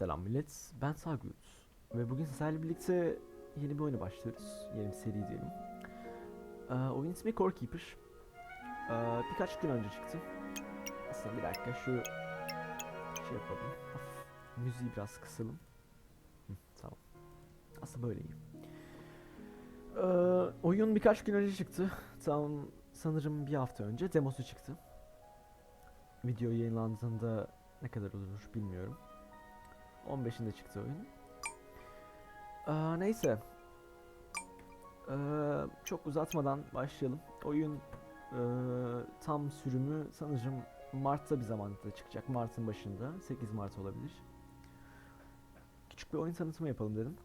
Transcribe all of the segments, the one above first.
Selam millet, ben Sargut ve bugün sizlerle birlikte yeni bir oyuna başlıyoruz. Yeni bir seri diyelim. Ee, oyun ismi Core Keeper. Ee, birkaç gün önce çıktı. Aslında bir dakika şu şey yapalım. Hafif müziği biraz kısalım. Hı, tamam. Aslında böyle iyi. Ee, oyun birkaç gün önce çıktı. Tam sanırım bir hafta önce demosu çıktı. Video yayınlandığında ne kadar olur bilmiyorum. 15'inde çıktı oyun. Aa, neyse. Ee, çok uzatmadan başlayalım. Oyun ee, tam sürümü sanırım Mart'ta bir zamanda çıkacak. Mart'ın başında. 8 Mart olabilir. Küçük bir oyun tanıtımı yapalım dedim.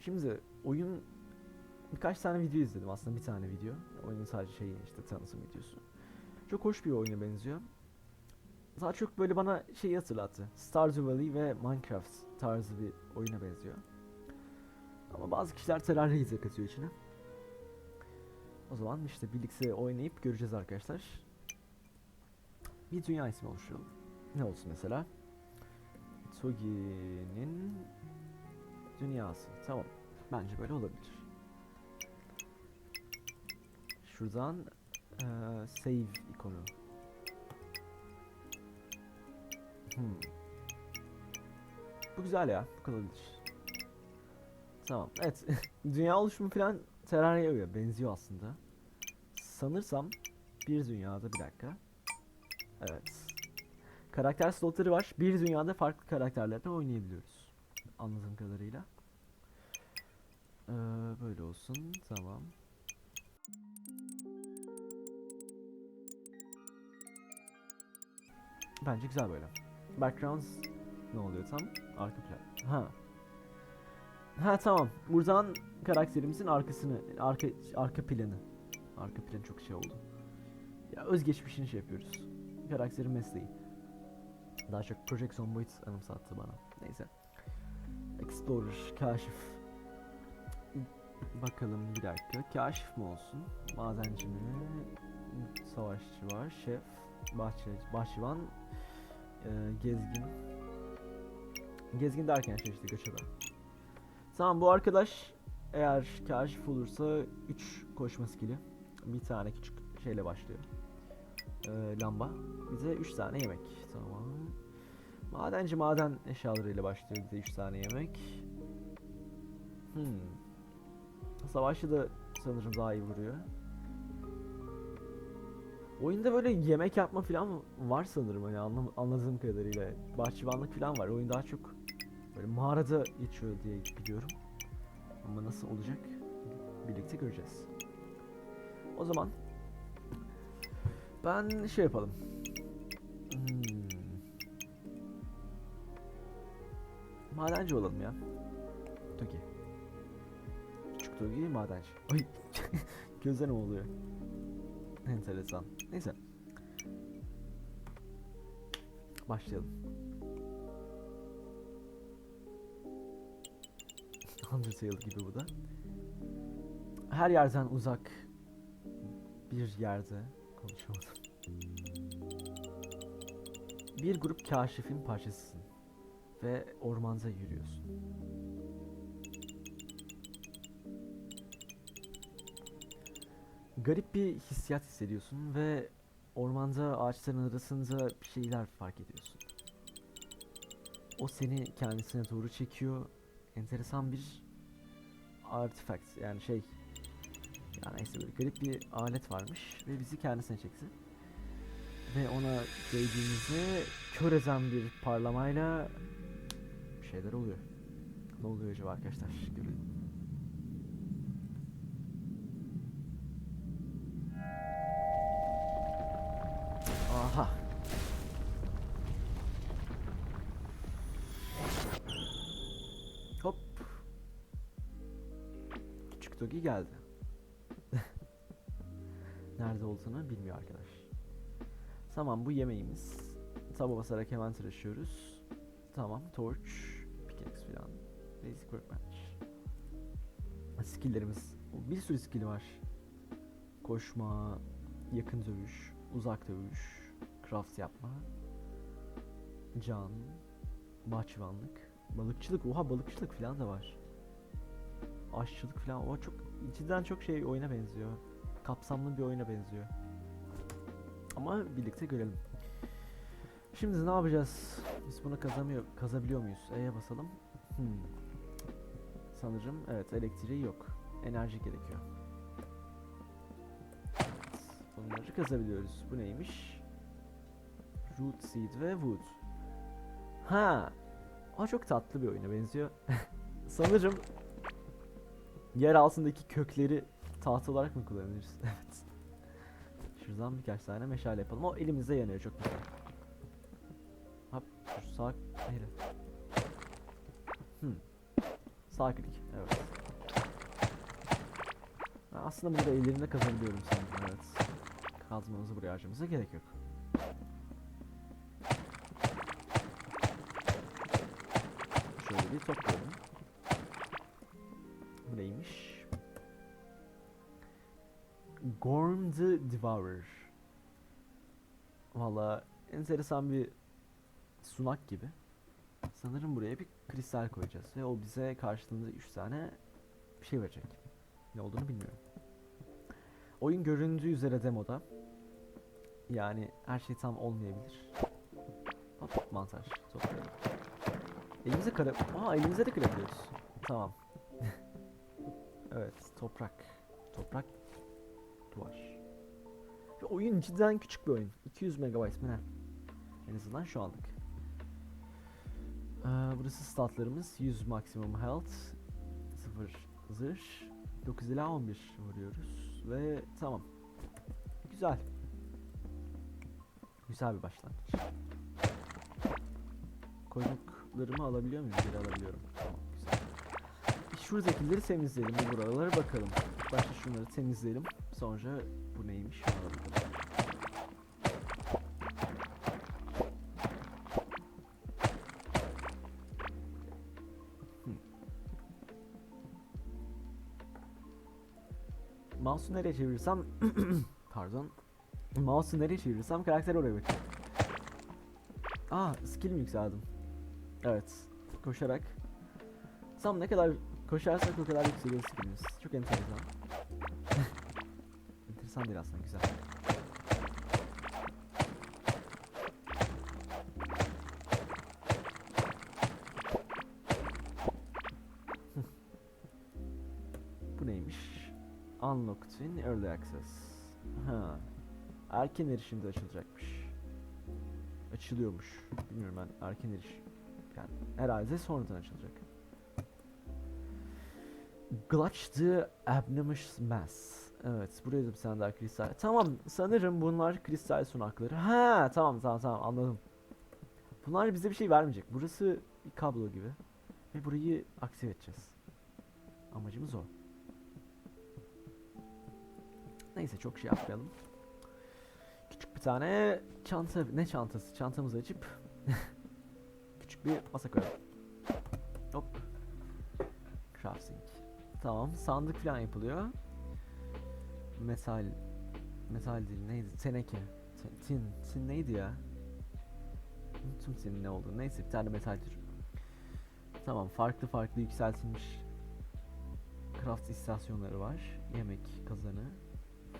Şimdi oyun birkaç tane video izledim aslında bir tane video. Oyunun sadece şeyi işte tanıtım videosu. Çok hoş bir oyuna benziyor daha çok böyle bana şey hatırlattı. Stardew Valley ve Minecraft tarzı bir oyuna benziyor. Ama bazı kişiler Terraria'yı katıyor içine. O zaman işte birlikte oynayıp göreceğiz arkadaşlar. Bir dünya ismi oluşturalım. Ne olsun mesela? Togi'nin dünyası. Tamam. Bence böyle olabilir. Şuradan eee, save ikonu Hmm. Bu güzel ya. Bu kalabilir. Tamam. Evet. dünya oluşumu falan Terraria'ya benziyor aslında. Sanırsam bir dünyada bir dakika. Evet. Karakter slotları var. Bir dünyada farklı karakterlerle oynayabiliyoruz. Anladığım kadarıyla. Ee, böyle olsun. Tamam. Bence güzel böyle. Backgrounds ne oluyor tam? Arka plan. Ha. Ha tamam. Buradan karakterimizin arkasını, arka arka planı. Arka plan çok şey oldu. Ya özgeçmişini şey yapıyoruz. Karakterin mesleği. Daha çok Project Zomboid anımsattı bana. Neyse. Explorer, kaşif. Bakalım bir dakika. Kaşif mi olsun? Madenci mi? Savaşçı var. Şef. Bahçe, bahçıvan. Ee, gezgin. Gezgin derken şey işte göçebe. Tamam bu arkadaş eğer kaşif olursa 3 koşma skill'i. Bir tane küçük şeyle başlıyor. Ee, lamba. Bize 3 tane yemek. Tamam. Madenci maden eşyalarıyla başlıyor bize 3 tane yemek. Hmm. Savaşçı da sanırım daha iyi vuruyor. Oyunda böyle yemek yapma falan var sanırım hani anlam anladığım kadarıyla. Bahçıvanlık falan var. Oyun daha çok böyle mağarada geçiyor diye biliyorum. Ama nasıl olacak birlikte göreceğiz. O zaman ben şey yapalım. Hmm. Madenci olalım ya. Toki. Küçük Toki madenci. Ay gözler ne oluyor? Enteresan. Neyse. Başlayalım. Undertale gibi bu da. Her yerden uzak bir yerde konuşamadım. Bir grup kaşifin parçasısın ve ormanda yürüyorsun. Garip bir hissiyat hissediyorsun ve ormanda ağaçların arasında bir şeyler fark ediyorsun. O seni kendisine doğru çekiyor. Enteresan bir artifact yani şey yani neyse böyle garip bir alet varmış ve bizi kendisine çekti. Ve ona değdiğimizde kör eden bir parlamayla bir şeyler oluyor. Ne oluyor acaba arkadaşlar? Görelim. Aha. Hop. Küçük Dogi geldi. Nerede olduğunu bilmiyor arkadaş. Tamam bu yemeğimiz. Taba basarak hemen tıraşıyoruz. Tamam torch, pickaxe filan. Basic workbench. Skill'lerimiz. Bir sürü skill var. Koşma, yakın dövüş, uzak dövüş, craft yapma, can, bahçıvanlık, balıkçılık. Oha balıkçılık falan da var. Aşçılık falan. O çok cidden çok şey oyuna benziyor. Kapsamlı bir oyuna benziyor. Ama birlikte görelim. Şimdi ne yapacağız? Biz bunu kazamıyor, kazabiliyor muyuz? E'ye basalım. Hmm. Sanırım evet elektriği yok. Enerji gerekiyor. Evet, bunları kazabiliyoruz. Bu neymiş? Root Seed ve Wood. Ha, o çok tatlı bir oyuna benziyor. Sanırım yer altındaki kökleri tahta olarak mı kullanırız? evet. Şuradan birkaç tane meşale yapalım. O elimizde yanıyor çok güzel. Hop, şu sağ... Hayır. Hmm. Sağ evet. Aslında bunu da ellerimde kazanabiliyorum sanırım, evet. Kazmamızı buraya harcamamıza gerek yok. Şöyle bir toplayalım. Bu neymiş? Gorm the Devourer. Valla enteresan bir sunak gibi. Sanırım buraya bir kristal koyacağız ve o bize karşılığında 3 tane bir şey verecek. Ne olduğunu bilmiyorum. Oyun göründüğü üzere demoda. Yani her şey tam olmayabilir. Hop mantar toplayalım. Elimize kara... Aa elimize de kırabiliyoruz. Tamam. evet toprak. Toprak duvar. Ve oyun cidden küçük bir oyun. 200 MB mi ne? En azından şu anlık. Ee, burası statlarımız. 100 maksimum health. 0 zırh. 9 ila 11 vuruyoruz. Ve tamam. Güzel. Güzel bir başlangıç. Koyduklarımı alabiliyor muyum? Geri alabiliyorum. Tamam güzel. Şuradakileri temizleyelim. Bir buralara bakalım. Başta şunları temizleyelim. Sonra bu neymiş? Ona. Mouse'u nereye çevirirsem pardon. Mouse'u nereye çevirirsem karakter oraya bakıyor. Aa, skill mi yükseldim? Evet. Koşarak. Tam ne kadar koşarsak o kadar yükseliyor skillimiz. Çok enteresan. enteresan değil aslında güzel. Bu neymiş? Unlocked in Early Access. Ha. Erken erişimde açılacakmış. Açılıyormuş. Bilmiyorum ben erken erişim. Yani herhalde sonradan açılacak. Glutch the Abnormous Mass. Evet buraya da bir daha kristal. Tamam sanırım bunlar kristal sunakları. Ha tamam tamam tamam anladım. Bunlar bize bir şey vermeyecek. Burası bir kablo gibi. Ve burayı aktive edeceğiz. Amacımız o. Neyse çok şey yapmayalım. Küçük bir tane çanta, ne çantası? Çantamızı açıp bir masa koyalım. Hop. Crafting. Tamam, sandık falan yapılıyor. Metal, metal değil neydi? Teneke. Tin, tin, tin neydi ya? Unuttum tinin ne olduğunu. Neyse bir tane metal türü. Tamam, farklı farklı yükseltilmiş craft istasyonları var. Yemek kazanı,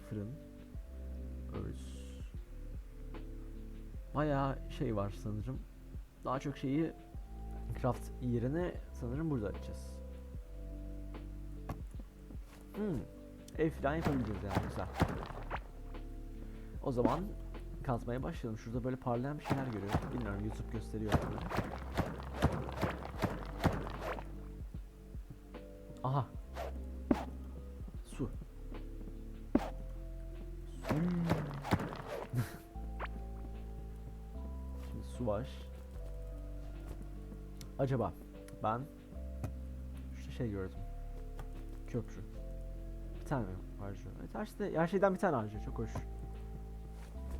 fırın, örüs. Bayağı şey var sanırım. Daha çok şeyi craft yerine sanırım burada açacağız. Hmm. Ev falan yapabileceğiz yani güzel. O zaman kazmaya başlayalım. Şurada böyle parlayan bir şeyler görüyorum. Bilmiyorum YouTube gösteriyor mu? Aha. Su. Su. Şimdi su var. Acaba ben şu şey gördüm. Köprü. Bir tane mi harcıyor? Evet, her, şeyde, her şeyden bir tane harcıyor. Çok hoş.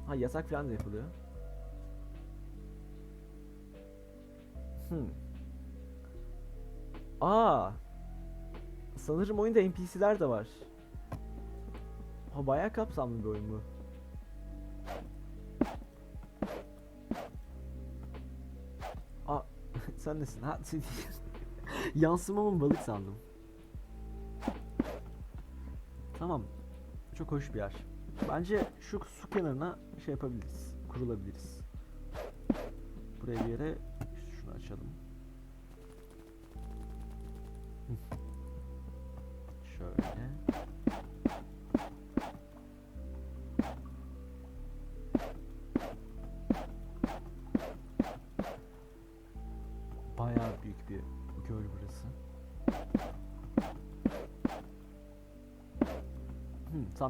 Ha yasak falan da yapılıyor. Hmm. Aa. Sanırım oyunda NPC'ler de var. Ha bayağı kapsamlı bir oyun bu. Sen nesin? Ha, sen- Yansımamın balık sandım. Tamam. Çok hoş bir yer. Bence şu su kenarına şey yapabiliriz. Kurulabiliriz. Buraya bir yere şunu açalım.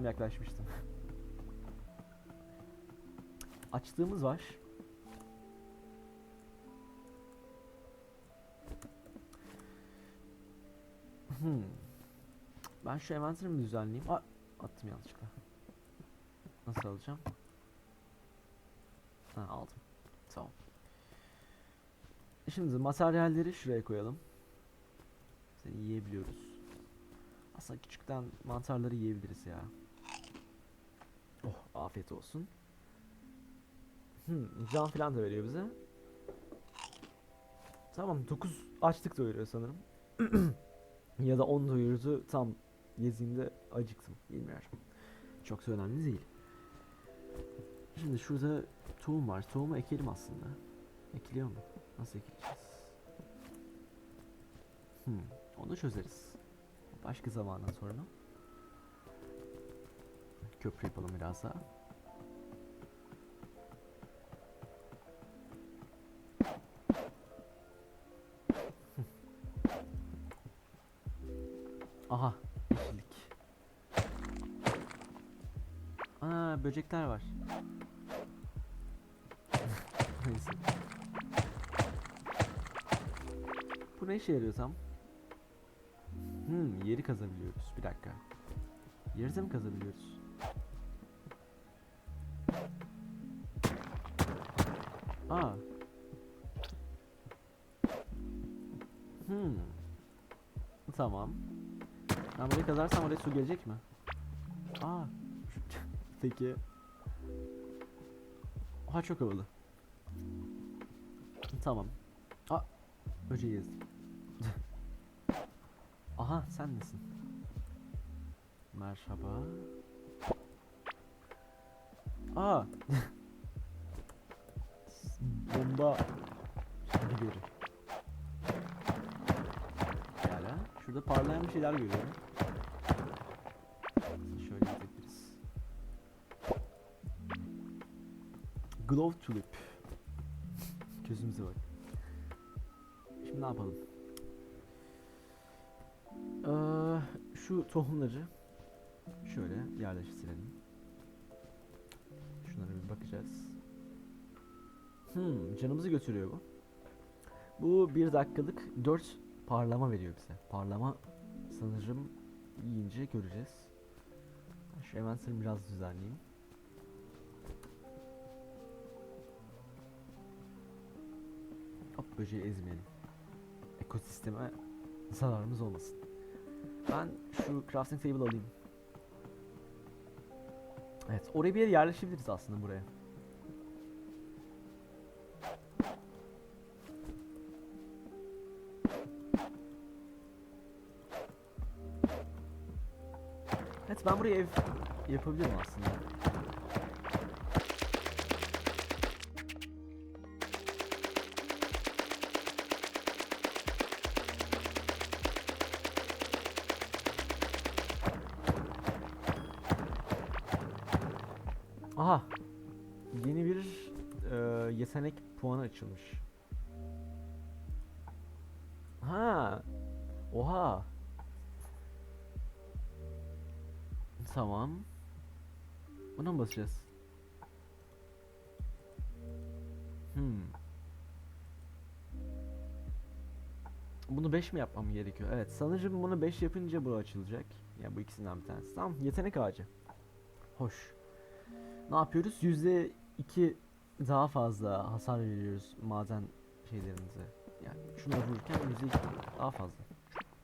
Tam yaklaşmıştım. Açtığımız var. Hmm. Ben şu envanterimi düzenleyeyim. Aa, attım yanlışlıkla. Nasıl alacağım? Ha, aldım. Tamam. Şimdi materyalleri şuraya koyalım. Seni yiyebiliyoruz. Aslında küçükten mantarları yiyebiliriz ya. Afiyet olsun. Hmm, can falan da veriyor bize. Tamam 9 açlık doyuruyor sanırım. ya da 10 doyurdu tam yediğimde acıktım. Bilmiyorum. Çok da önemli değil. Şimdi şurada tohum var. Tohumu ekelim aslında. Ekiliyor mu? Nasıl ekileceğiz? Hmm, onu çözeriz. Başka zamana sonra. Köprü yapalım biraz daha. Aha, yeşillik. Aa, böcekler var. Neyse. Bu ne işe yarıyor tam? Hmm, yeri kazabiliyoruz. Bir dakika. Yeri de mi kazabiliyoruz? Aa. Hmm. Tamam. Ben burayı kazarsam oraya su gelecek mi? Aa. Peki. Oha çok havalı. Tamam. Aa. Böceği ezdim. Aha sen nesin? Merhaba. Aa. Şurada parlayan bir şeyler görüyorum. Şöyle gidebiliriz. Glove tulip. Gözümüze bak. Şimdi ne yapalım? Ee, şu tohumları şöyle yerleştirelim. Şunlara bir bakacağız. Hmm, canımızı götürüyor bu. Bu bir dakikalık 4 parlama veriyor bize. Parlama sanırım yiyince göreceğiz. Şu envanterimi biraz düzenleyeyim. Hop böceği ezmeyelim. Ekosisteme zararımız olmasın. Ben şu crafting table alayım. Evet, oraya bir yere yerleşebiliriz aslında buraya. Ben buraya ev yapabilirim aslında. Aha. Yeni bir e, yetenek puanı açılmış. Basacağız? Hmm. Bunu 5 mi yapmam gerekiyor? Evet, sanırım bunu 5 yapınca bu açılacak. Ya yani bu ikisinden bir tanesi. Tamam, yetenek ağacı. Hoş. Ne yapıyoruz? Yüzde iki daha fazla hasar veriyoruz maden şeylerimize. Yani şunları vururken yüzde iki daha fazla.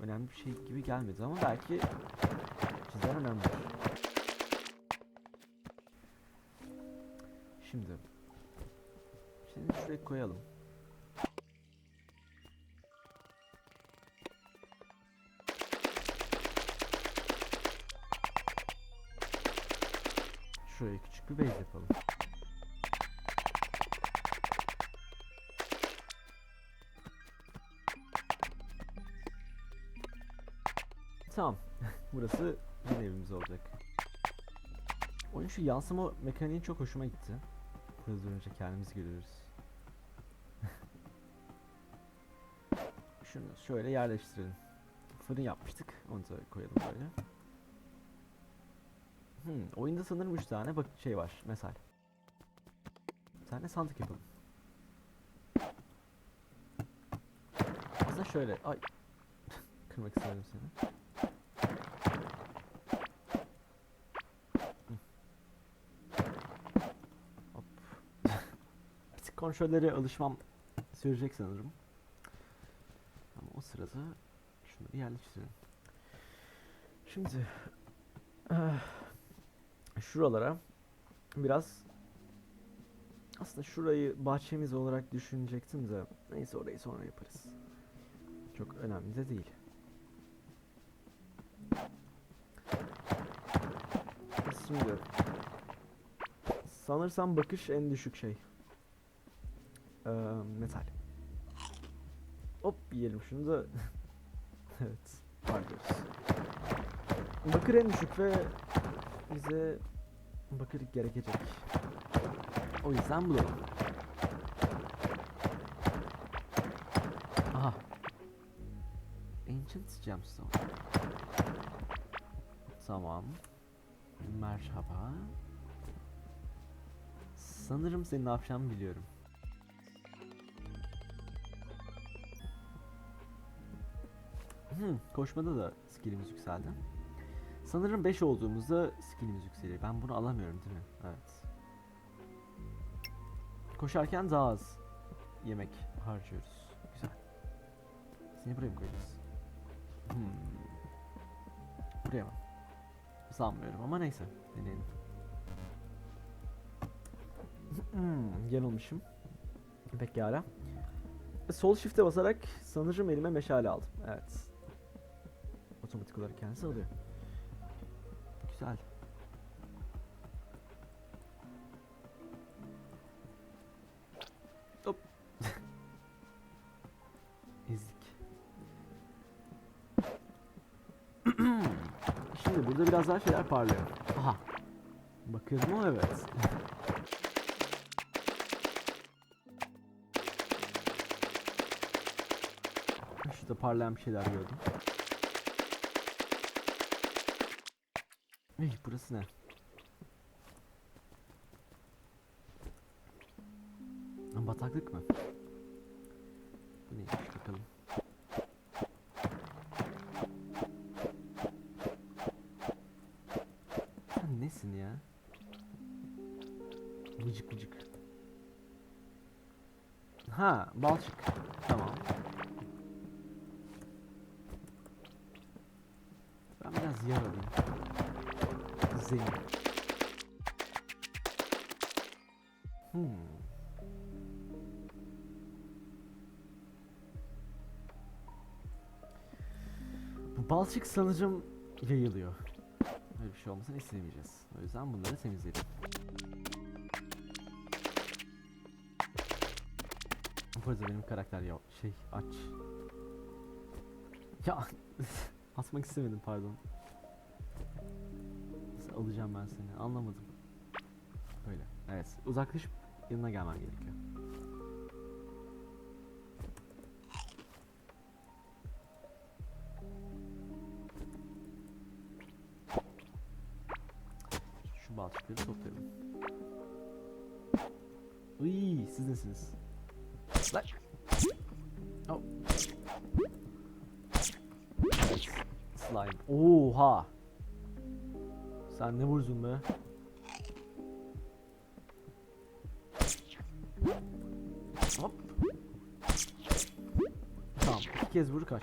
Önemli bir şey gibi gelmedi ama belki çizer önemlidir. Şimdi seni şuraya koyalım. Şuraya küçük bir base yapalım. Tamam. Burası yine evimiz olacak. Oyun şu yansıma mekaniği çok hoşuma gitti. Hızlı önce kendimiz görüyoruz. Şunu şöyle yerleştirelim. Fırın yapmıştık. Onu da koyalım böyle. Hmm, oyunda sanırım 3 tane bak şey var. Mesal. Bir tane sandık yapalım. Aslında şöyle. Ay. Kırmak istemedim seni. Hı. Hop. Bir tık kontrollere alışmam sürecek sanırım. Ama o sırada şunları yerleştirelim. Şimdi eh, şuralara biraz aslında şurayı bahçemiz olarak düşünecektim de neyse orayı sonra yaparız. Çok önemli de değil. Şimdi sanırsam bakış en düşük şey. Ee, metal. Hop yiyelim şunu da. evet. Harcıyoruz. Bakır en düşük ve bize bakır gerekecek. O yüzden bulalım. Aha. Ancient Gemstone. Tamam. Merhaba. Sanırım senin ne yapacağını biliyorum. Koşmada da skillimiz yükseldi. Sanırım 5 olduğumuzda skillimiz yükseliyor. Ben bunu alamıyorum değil mi? Evet. Koşarken daha az yemek harcıyoruz. Güzel. Seni buraya mı koyacağız? Hmm. Buraya mı? Sanmıyorum ama neyse. Deneyelim. Hmm, yanılmışım. Pekala. Sol shift'e basarak sanırım elime meşale aldım. Evet. Otomatik olarak kendisi alıyor. Güzel. Hop. Ezdik. Şimdi burada biraz daha şeyler parlıyor. Aha. Bakıyorum mu? Evet. Şurada parlayan bir şeyler gördüm. Ey burası ne? Balçık sanırım yayılıyor. Böyle bir şey olmasını istemeyeceğiz. O yüzden bunları temizleyelim. Bu arada benim karakter ya şey aç. Ya atmak istemedim pardon. Nasıl alacağım ben seni anlamadım. Böyle. Evet uzaklaşıp yanına gelmem gerekiyor. Balçıkları toplayalım. Iy, siz nesiniz? Lan. Oh. Slime. Oha. Sen ne vursun be? Hop. Tamam. iki kez vur kaç.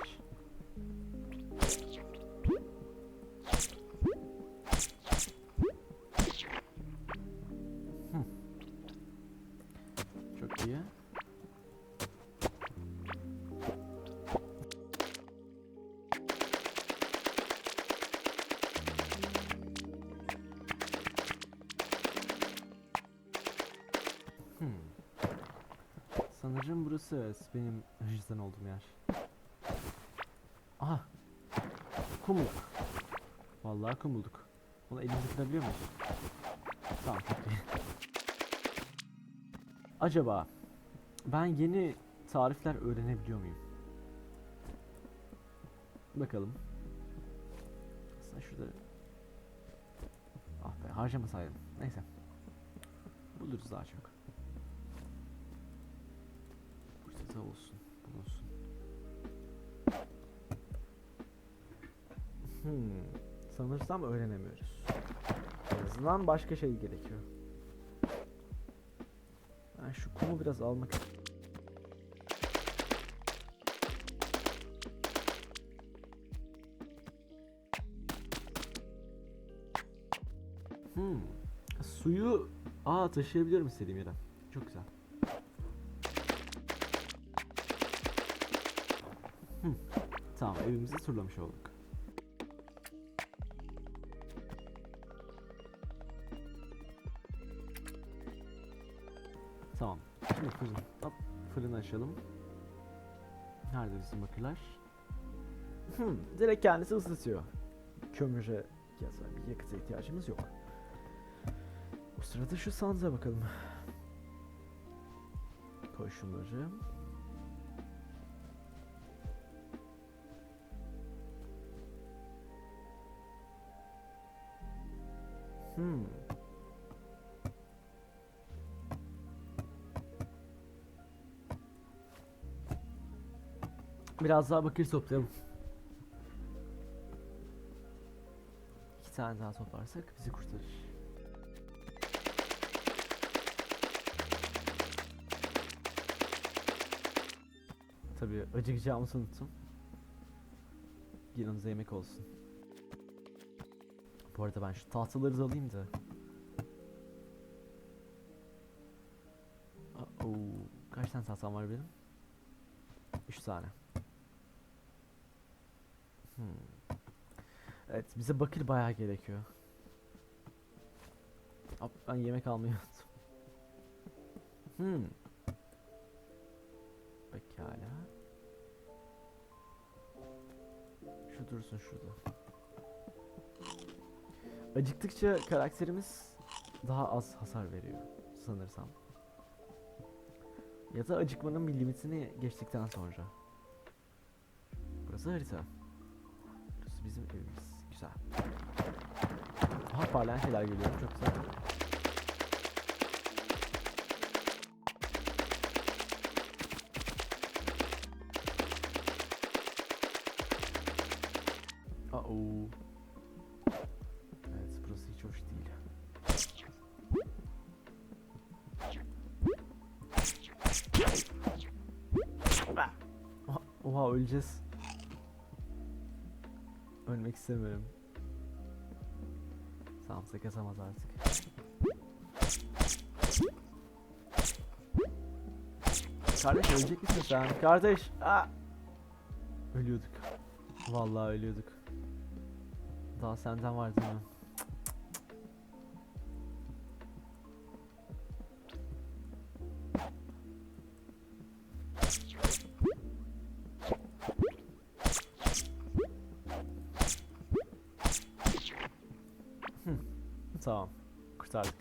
Benim hırsızdan olduğum yer. Aha. Kum bulduk. Vallahi kum bulduk. Onu elimize kırabiliyor muyuz? Tamam iyi. Acaba ben yeni tarifler öğrenebiliyor muyum? Bakalım. Aslında şurada... Ah be harcamasaydım. Neyse. Buluruz daha çok. Fırsatı olsun. Bulunsun. Hmm. Sanırsam öğrenemiyoruz. En azından başka şey gerekiyor. Ben şu kumu biraz almak Hmm. Suyu aa taşıyabiliyorum istediğim yere. Çok güzel. Tamam evimizi turlamış olduk. Tamam. Şimdi fırın. Hop, fırını açalım. Nerede bizim bakırlar? Hmm, direkt kendisi ısıtıyor. Kömüre ya bir yakıta ihtiyacımız yok. Bu sırada şu sandığa bakalım. Koy. Hmm. Biraz daha bakır toplayalım. İki tane daha toplarsak bizi kurtarır. Tabii acıkacağımızı unuttum. Yanımıza yemek olsun. Bu arada ben şu tahtaları da alayım da. Oo, kaç tane tahtam var benim? 3 tane. Hmm. Evet bize bakır bayağı gerekiyor. Hop, ben yemek almayı unuttum. Hmm. Pekala. Şu dursun şurada. Acıktıkça karakterimiz daha az hasar veriyor sanırsam. Ya da acıkmanın bir limitini geçtikten sonra. Burası harita. Burası bizim evimiz. Güzel. Aha parlayan şeyler geliyor. Çok güzel. Uh-oh. Öleceğiz. Ölmek istemiyorum. Tamam kasamaz artık. Kardeş ölecek misin sen? Kardeş! Aa! Ölüyorduk. Vallahi ölüyorduk. Daha senden var değil mi? Tamam. Kurtardık.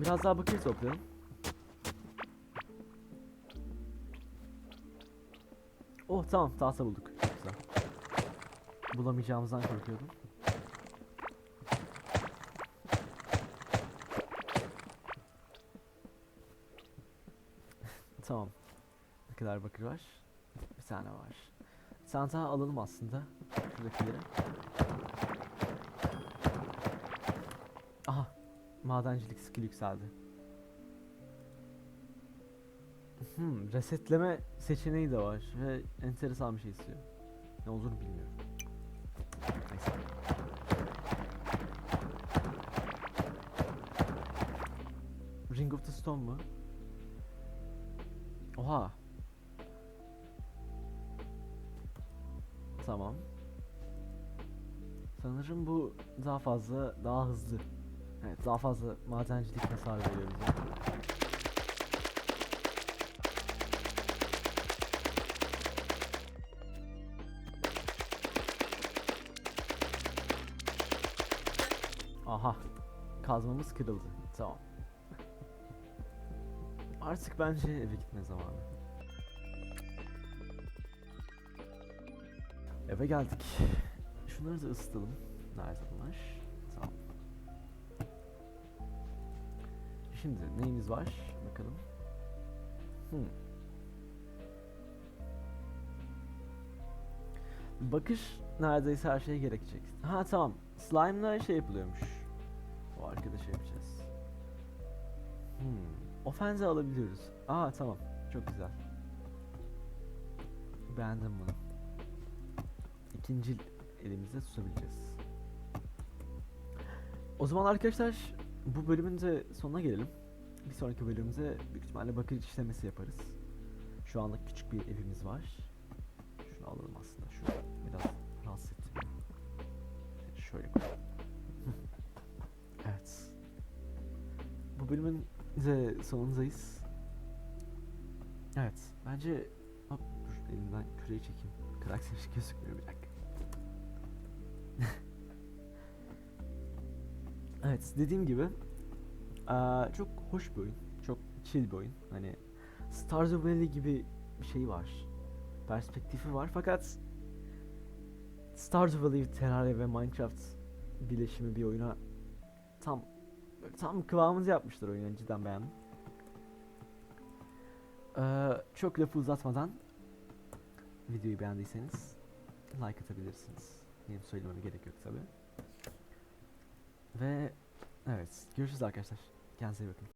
Biraz daha bakır toplayalım. Oh tamam tahta bulduk. Güzel. Bulamayacağımızdan korkuyordum. tamam. Ne kadar bakır var? Tane var. Tane daha alalım aslında. Şuradakileri. Aha. Madencilik skill yükseldi. Hmm, resetleme seçeneği de var ve enteresan bir şey istiyor. Ne olduğunu bilmiyorum. Neyse. Ring of the Stone mu? Oha. Tamam. Sanırım bu daha fazla, daha hızlı. Evet, daha fazla madencilik hasar veriyor bize. Aha, kazmamız kırıldı. Tamam. Artık bence eve gitme zamanı. Eve geldik. Şunları da ısıtalım. Nerede bunlar? Tamam. Şimdi neyimiz var? Bakalım. Hmm. Bakış neredeyse her şeye gerekecek. Ha tamam. Slime'la şey yapılıyormuş. O arkada şey yapacağız. Hmm. Offense alabiliyoruz. Aa tamam. Çok güzel. Beğendim bunu. İkinci elimizde tutabileceğiz. O zaman arkadaşlar bu bölümün de sonuna gelelim. Bir sonraki bölümümüzde büyük ihtimalle bakır işlemesi yaparız. Şu anlık küçük bir evimiz var. Şunu alalım aslında. Şu biraz rahatsız etti. Şöyle koyalım. evet. Bu bölümün de sonundayız. Evet. Bence Hop, dur elimden küreği çekeyim. Karakter gözükmüyor bir dakika. Evet dediğim gibi çok hoş bir oyun. Çok chill bir oyun. Hani Stardew Valley gibi bir şey var. Perspektifi var fakat Stardew Valley, Terraria ve Minecraft birleşimi bir oyuna tam tam kıvamında yapmışlar oyunu cidden beğendim. Çok lafı uzatmadan videoyu beğendiyseniz like atabilirsiniz. Benim söylememe gerek yok tabi. Ve evet görüşürüz arkadaşlar. Kendinize iyi bakın.